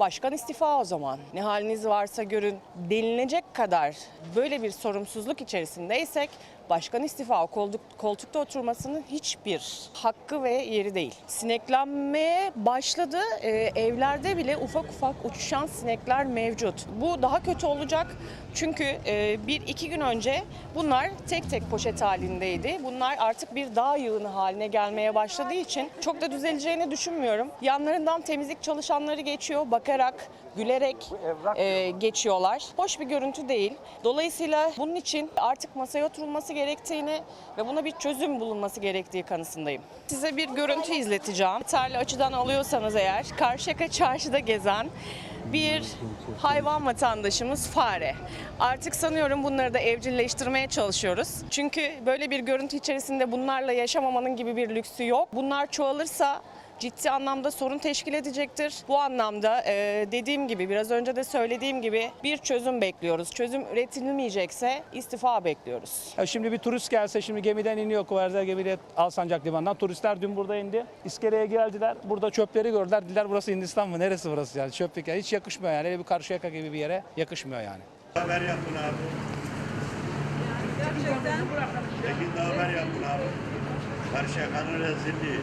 Başkan istifa o zaman. Ne haliniz varsa görün denilecek kadar böyle bir sorumsuzluk içerisindeysek başkan istifa o koltuk, koltukta oturmasının hiçbir hakkı ve yeri değil. Sineklenmeye başladı. Ee, evlerde bile ufak ufak uçuşan sinekler mevcut. Bu daha kötü olacak. Çünkü e, bir iki gün önce bunlar tek tek poşet halindeydi. Bunlar artık bir dağ yığını haline gelmeye başladığı için çok da düzeleceğini düşünmüyorum. Yanlarından temizlik çalışanları geçiyor. Bakarak, gülerek e, geçiyorlar. Hoş bir görüntü değil. Dolayısıyla bunun için artık masaya oturulması gerektiğini ve buna bir çözüm bulunması gerektiği kanısındayım. Size bir görüntü izleteceğim. Yeterli açıdan alıyorsanız eğer Karşıyaka çarşıda gezen bir hayvan vatandaşımız fare. Artık sanıyorum bunları da evcilleştirmeye çalışıyoruz. Çünkü böyle bir görüntü içerisinde bunlarla yaşamamanın gibi bir lüksü yok. Bunlar çoğalırsa ciddi anlamda sorun teşkil edecektir. Bu anlamda e, dediğim gibi biraz önce de söylediğim gibi bir çözüm bekliyoruz. Çözüm üretilmeyecekse istifa bekliyoruz. Ya şimdi bir turist gelse şimdi gemiden iniyor Kuvarzer gemiyle Alsancak Limanı'ndan. Turistler dün burada indi. İskeleye geldiler. Burada çöpleri gördüler. Dediler burası Hindistan mı? Neresi burası yani? Çöplük yani. Hiç yakışmıyor yani. Öyle bir Karşıyaka gibi bir yere yakışmıyor yani. haber yapın abi. Gerçekten. Tekin haber yapın abi. Karşıyaka'nın rezilliği.